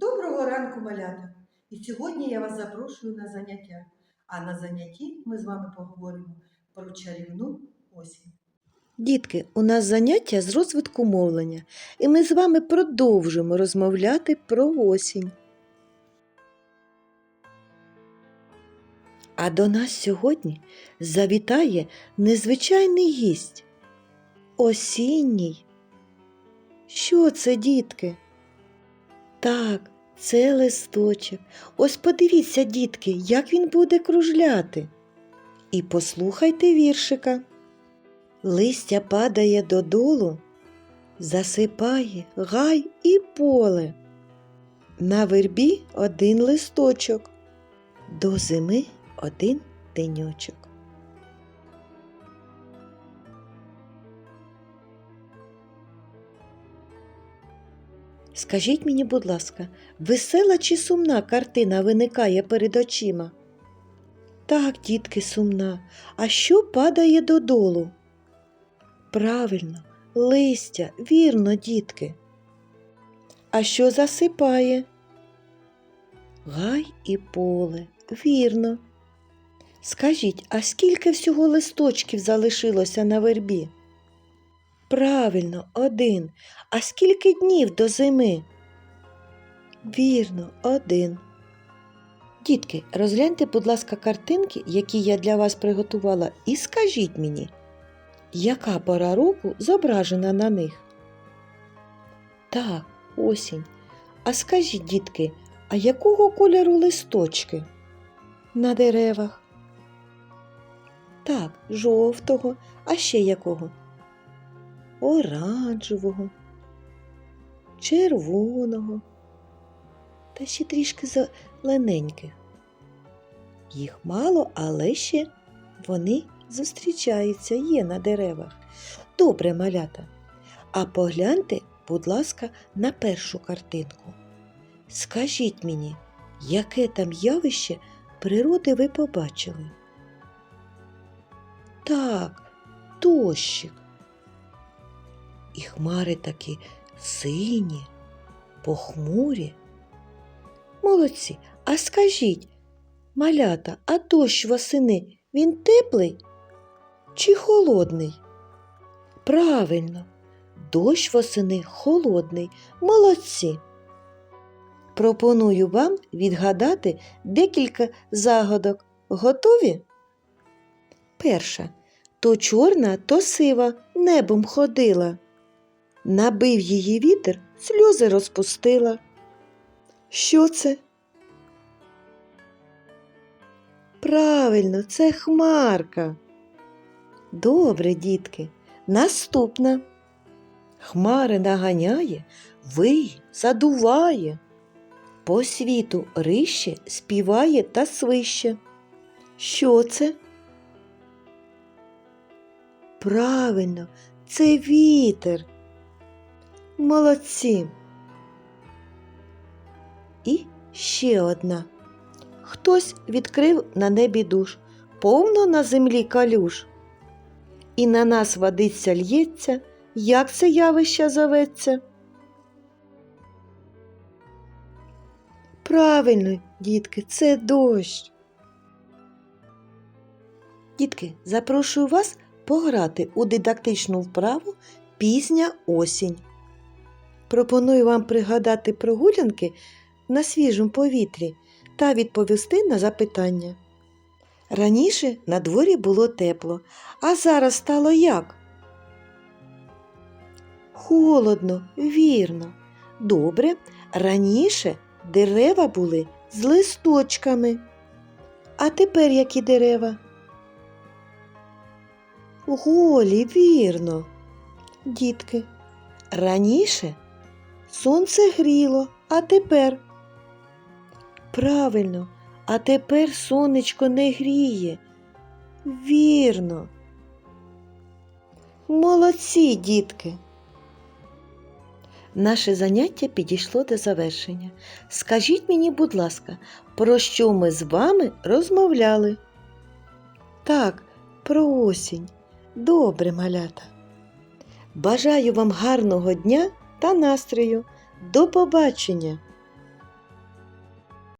Доброго ранку, малята! І сьогодні я вас запрошую на заняття. А на занятті ми з вами поговоримо про чарівну осінь. Дітки, у нас заняття з розвитку мовлення, і ми з вами продовжимо розмовляти про осінь. А до нас сьогодні завітає незвичайний гість. Осінній. Що це, дітки? Так, це листочок. Ось подивіться, дітки, як він буде кружляти. І послухайте віршика. Листя падає додолу, засипає гай і поле. На вербі один листочок, до зими один деньочок. Скажіть мені, будь ласка, весела чи сумна картина виникає перед очима? Так, дітки, сумна. А що падає додолу? Правильно, листя, вірно, дітки. А що засипає? Гай і поле, вірно. Скажіть, а скільки всього листочків залишилося на вербі? Правильно, один. А скільки днів до зими? Вірно, один. Дітки, розгляньте, будь ласка, картинки, які я для вас приготувала, і скажіть мені, яка пора року зображена на них? Так, осінь. А скажіть, дітки, а якого кольору листочки на деревах? Так, жовтого, а ще якого? Оранжевого, червоного та ще трішки зелененьких. Їх мало, але ще вони зустрічаються, є на деревах. Добре, малята. А погляньте, будь ласка, на першу картинку. Скажіть мені, яке там явище природи ви побачили? Так, дощик. І хмари такі сині, похмурі. Молодці, а скажіть, малята, а дощ восени він теплий чи холодний? Правильно, дощ восени холодний. Молодці. Пропоную вам відгадати декілька загадок. Готові? Перша. То чорна, то сива небом ходила. Набив її вітер, сльози розпустила. Що це? Правильно, це хмарка. Добре, дітки. Наступна. Хмари наганяє, виє, задуває. По світу рище співає та свище. Що це? Правильно, це вітер. Молодці. І ще одна. Хтось відкрив на небі душ, повно на землі калюш. І на нас водиця л'ється, як це явище зоветься? Правильно, дітки, це дощ. Дітки, запрошую вас пограти у дидактичну вправу пізня осінь. Пропоную вам пригадати прогулянки на свіжому повітрі та відповісти на запитання. Раніше на дворі було тепло, а зараз стало як? Холодно, вірно. Добре, раніше дерева були з листочками. А тепер які дерева? Голі, вірно. Дітки, раніше сонце гріло, а тепер. Правильно, а тепер сонечко не гріє. Вірно. Молодці, дітки. Наше заняття підійшло до завершення. Скажіть мені, будь ласка, про що ми з вами розмовляли? Так, про осінь. Добре, малята. Бажаю вам гарного дня та настрою. До побачення!